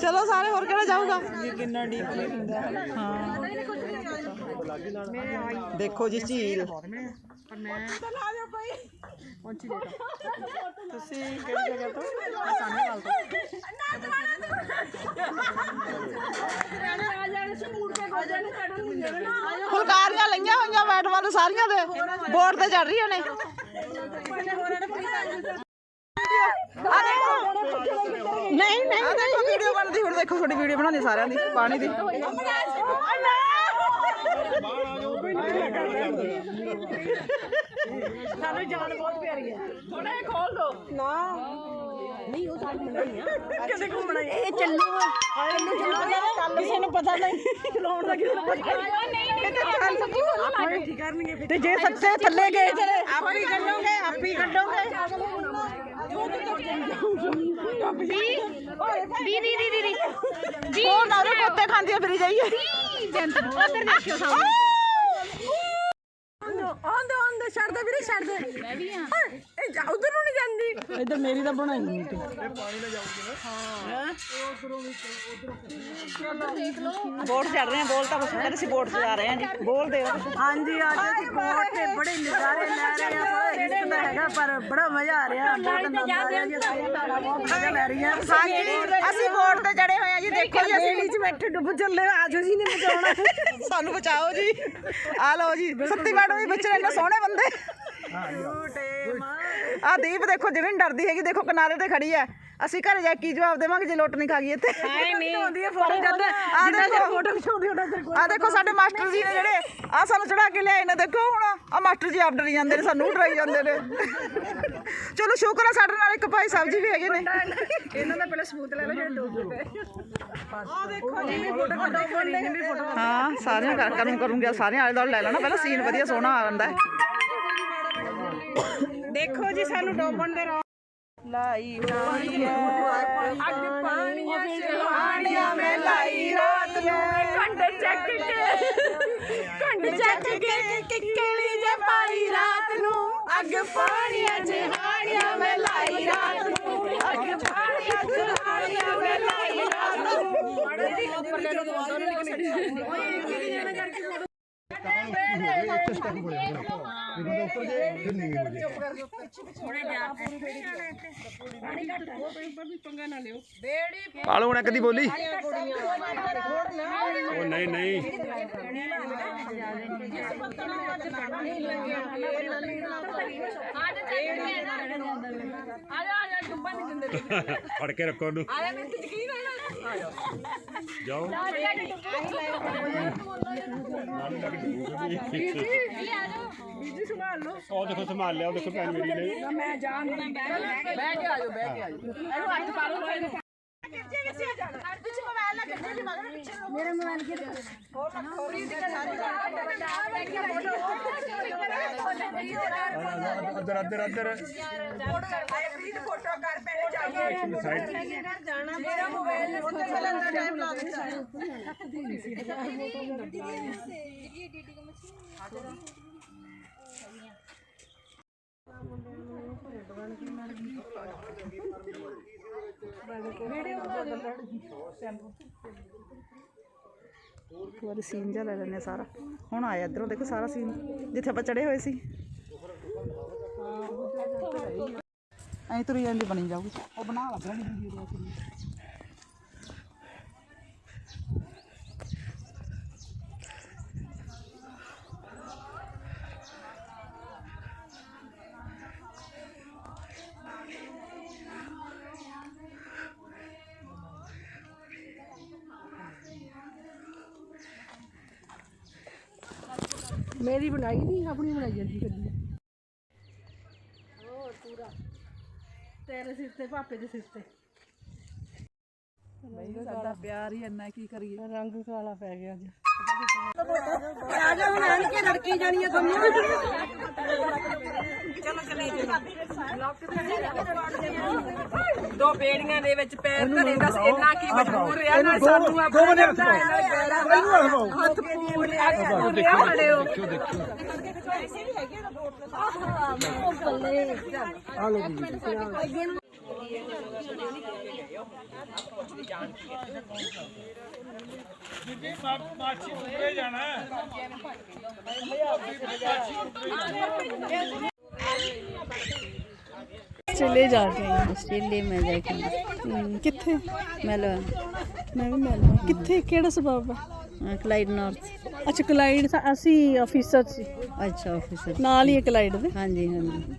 ਚਲੋ ਸਾਰੇ ਹੋਰ ਕਿਹੜਾ ਜਾਊਗਾ ਕਿੰਨਾ ਡੀਪਲੀ ਹੁੰਦਾ ਹਾਂ ਦੇਖੋ ਜੀ ਝੀਲ ਤੁਸੀਂ ਕਿਹੜੀ ਜਗ੍ਹਾ ਤੋਂ? ਸਾਹਮਣੇ ਤੋਂ। ਫੁਲਕਾਰੀਆਂ ਲਈਆਂ ਹੋਈਆਂ ਮੈਡਮਾਂ ਨੂੰ ਸਾਰੀਆਂ ਦੇ। ਬੋਰਡ ਤੇ ਚੜ ਰਹੀਆਂ ਨੇ। ਨਹੀਂ ਨਹੀਂ ਆ ਦੇਖੋ ਵੀਡੀਓ ਬਣਦੀ। ਹੁਣ ਦੇਖੋ ਤੁਹਾਡੀ ਵੀਡੀਓ ਬਣਾਉਂਦੀ ਸਾਰਿਆਂ ਦੀ ਪਾਣੀ ਦੀ। ਸਾਨੂੰ ਜਾਨ ਬਹੁਤ ਪਿਆਰੀ ਹੈ ਥੋੜਾ ਜਿਹਾ ਖੋਲ ਦੋ। ਨਾ। ਨਹੀਂ ਉਹ ਸਾਡੀ ਨਹੀਂ ਆ। ਕਿਤੇ ਘੁੰਮਣਾ ਇਹ ਚੱਲੂ ਚੱਲੂ ਚੱਲੂ ਕਿਸੇ ਨੂੰ ਪਤਾ ਨਹੀਂ। ਚਲਾਉਣ ਦਾ ਕਿਸੇ ਨੂੰ ਪਤਾ ਨਹੀਂ। ਠੀਕ ਕਰਨਗੇ ਫਿਰ ਤੇ ਜੇ ਸੱਚੇ ਥੱਲੇ ਗਏ ਆਪ ਹੀ ਕੱਢੋਗੇ ਆਪ ਕੱਢੋਗੇ। ਦੀ ਦੀ ਦੀ ਦੀ ਦੀ ਉਹ ਨਾਰੇ ਕੋਤੇ ਖਾਂਦੀ ਫਿਰੀ ਜਾਈਏ ਜੰਤ ਉਧਰ ਦੇਖਿਓ ਸਾਹਮਣੇ ਆਂਦੇ ਆਂਦੇ ਛੱਡ ਦੇ ਵੀਰੇ ਛੱਡ ਦੇ ਮੈਂ ਵੀ ਆ ਇਹ ਜਾ ਉਧਰ ਨੂੰ ਨਹੀਂ ਜਾਂਦੀ। ਇੱਧਰ ਮੇਰੀ ਤਾਂ ਬਣਾਈ ਨਹੀਂ ਤੂੰ ਬੋਟ ਚੜ ਰਹੇ ਆ ਬੋਲ ਤਾਂ ਕੁਛ ਕਹਿੰਦੇ ਸੀ ਬੋਟ ਤੇ ਜਾ ਰਹੇ ਆ ਜੀ। ਬੋਲ ਦੇ। ਹਾਂਜੀ ਅੱਜ ਅਸੀਂ ਬੋਟ ਤੇ ਬੜੇ ਨਜ਼ਾਰੇ ਲੈ ਰਹੇ ਆ ਬੜਾ ਰਿਸਕ ਦਾ ਹੈਗਾ ਪਰ ਬੜਾ ਮਜ਼ਾ ਆ ਰਿਹਾ। ਬੋਟ ਨਜ਼ਾਰਿਆਂ ਦੀ ਅਸੀਂ ਬਹੁਤ ਮਜ਼ਾ ਲੈ ਰਹੀਆਂ ਹਾਂਜੀ ਅਸੀਂ ਬੋਟ ਤੇ ਚੜੇ ਹੋਏ ਆ ਜੀ ਦੇਖੋ ਜੀ ਅਸੀਂ ਬੇੜੀ 'ਚ ਬੈਠੇ ਡੁੱਬ ਚੱਲੇ ਆਜੋ ਜੀ ਨੇ ਬਚਾਉਣਾ। ਸਾਨੂੰ ਬਚਾਓ ਜੀ। ਆ ਲਓ ਜੀ ਸੱਤੀ ਮੈਡਮ ਵੀ ਬੱਚੇ ਇੰਨੇ ਸੋਹਣੇ ਬੰਦੇ। ਝੂਟੇ ਮਾਰ ਆ ਦੀਪ ਦੇਖੋ ਜਿਵੇਂ ਨੀ ਡਰਦੀ ਹੈਗੀ ਦੇਖੋ ਕਿਨਾਰੇ ਤੇ ਖੜੀ ਐ ਅਸੀਂ ਘਰੇ ਜਾ ਕੇ ਕੀ ਜਵਾਬ ਦੇਵਾਂਗੇ ਜੇ ਲੁੱਟ ਨਹੀਂ ਖਾ ਗਈ ਇੱਥੇ? ਨਹੀਂ ਆਉਂਦੀ ਹੈ ਫੋਟੋ ਜਦ ਆ ਦੇਖੋ। ਫੋਟੋ ਖਿਚਾਉਂਦੀ ਉਹਨਾਂ ਕੋਈ ਆ ਦੇਖੋ ਸਾਡੇ ਮਾਸਟਰ ਜੀ ਨੇ ਜਿਹੜੇ ਆ ਸਾਨੂੰ ਚੜਾ ਕੇ ਲਿਆਏ ਨੇ ਦੇਖੋ ਹੁਣ। ਆ ਮਾਸਟਰ ਜੀ ਆਪ ਡਰੀ ਜਾਂਦੇ ਨੇ ਸਾਨੂੰ ਡਰਾਈ ਜਾਂਦੇ ਨੇ। ਚਲੋ ਸ਼ੁਕਰ ਆ ਸਾਡੇ ਨਾਲ ਇੱਕ ਭਾਈ ਸਾਹਿਬ ਜੀ ਵੀ ਹੈਗੇ ਨੇ। ਇਹਨਾਂ ਦਾ ਪਹਿਲਾਂ ਸਬੂਤ ਲੈ ਲਓ ਜਿਹੜੇ ਡੁੱਬ ਆ। ਦੇਖੋ ਜੀ ਫੋਟੋ ਦੀ ਵੀ ਫੋਟੋ ਹਾਂ ਸਾਰਿਆਂ ਕਰ ਕਰੂੰ ਕਰੂੰਗੀ ਸਾਰਿਆਂ ਆਲੇ ਦੁਆਲੇ ਲੈ ਲੈਣਾ ਪਹਿਲਾਂ ਸੀਨ ਵਧੀਆ ਸੋਹਣਾ ਆ ਜਾਂਦਾ ਹੈ। ਦੇਖੋ ਜੀ ਸਾਨੂੰ ਡੋਬਣ ਦੇ ਰੋ ਲਾਈ ਅੱਗ ਪਾਣੀਆਂ ਚ ਪਾਣੀਆਂ ਮੈਂ ਲਾਈ ਰਾਤ ਨੂੰ। ਕੰਡ ਚੱਕ ਕੇ ਕੰਡ ਚੱਕ ਕੇ ਕਿੱਕਲੀ ਜੇ ਪਾਈ ਰਾਤ ਨੂੰ। ਅੱਗ ਪਾਣੀਆਂ ਚ ਹਾਣੀਆਂ ਮੈਂ ਲਾਈ ਰਾਤ ਨੂੰ। ਅੱਗ ਪਾਣੀਆਂ ਚ ਹਾਣੀਆਂ ਮੈਂ ਲਾਈ ਰਾਤ ਨੂੰ। ਪਾਲੋ ਹੁਣ ਕਦੀ ਬੋਲੀ। ਉਹ ਨਹੀਂ ਨਹੀਂ। ਫੜ ਕੇ ਰੱਖੋ ਉਹਨੂੰ। ਜਾਓ। ਉਹ ਦੇਖੋ ਸੰਭਾਲ ਲਿਆ ਉਹ ਦੇਖੋ ਭੈਣ ਮੇਰੀ ਨੇ ਮੈਂ ਜਾਣ ਨਹੀਂ ਬਹਿ ਕੇ ਆਜੋ ਬਹਿ ਕੇ ਆਜੋ ਇਹਨੂੰ ਹੱਥ ਪਾ ਲਓ। ਮੇਰੇ ਮੋਬਾਈਲ ਕੇ ਅੰਦਰ ਅੰਦਰ ਅੰਦਰ ਫੋਟੋ ਕਰ ਪਹਿਲੇ ਜਾਈਏ ਸਾਈਡ ਜਾਣਾ ਇੱਕ ਵਾਰੀ ਸੀਨ ਜਿਹਾ ਲੈ ਲੈਂਦੇ ਸਾਰਾ। ਹੁਣ ਆਇਆ ਇਧਰੋਂ, ਦੇਖੋ ਸਾਰਾ ਸੀਨ ਜਿੱਥੇ ਆਪਾਂ ਚੜੇ ਹੋਏ ਸੀ। ਐਂ ਤੁਰੀ ਜਾਂਦੀ ਬਣੀ ਜਾਊਗੀ। ਉਹ ਬਣਾ ਲੱਗ ਵੀਡੀਓ ਮੇਰੀ ਬਣਾਈ ਨਹੀਂ ਆਪਣੀ ਬਣਾਈ ਜਾਂਦੀ ਗੱਡੀ ਹੋਰ ਪੂਰਾ ਤੇਰੇ ਸਿਰ ਤੇ ਪਾਪੇ ਦੇ ਸਿਰ ਤੇ ਬਈ ਸਾਡਾ ਪਿਆਰ ਹੀ ਇੰਨਾ ਕੀ ਕਰੀਏ ਰੰਗ ਕਾਲਾ ਪੈ ਗਿਆ ਅੱਜ ਆ ਜਾ ਹੁਣ ਆਣ ਕੇ ਲੜਕੀ ਜਾਣੀ ਆ ਤੁਹਾਨੂੰ ਦੋ ਬੇੜੀਆਂ ਦੇ ਵਿੱਚ ਪੈਰ ਧਰੇ ਦੱਸ ਇੰਨਾ ਕੀ ਮਜਬੂਰ ਰਿਹਾ ਨਾਲ ਸਾਨੂੰ ਆਪਣਾ ਲੱਗਦਾ ਹੈ, ਨਾਲ ਗੈਰਾਂ ਦਾ ਹੱਥ ਪੂਰ ਲਿਆ ਲਿਆ ਖੜੇ ਹੋ। ਆਸਟ੍ਰੇਲੀਆ ਜਾ ਕੇ ਆਈ ਆਸਟ੍ਰੇਲੀਆ में जाके ਹਾਂ। ਕਿੱਥੇ मेलबर्न ਮੈਂ ਵੀ ਮਿਲਣਾ ਕਿੱਥੇ ਕਿਹੜਾ ਸਬਬ ਹੈ क्लाइड नॉर्थ ਅੱਛਾ ਕਲਾਈਡ ਤਾਂ ਅਸੀਂ ਆਫੀਸਰ ਸੀ अच्छा ऑफिसर ਨਾਲ ਹੀ ਹੈ ਕਲਾਈਡ ਦੇ हाँ जी हाँ जी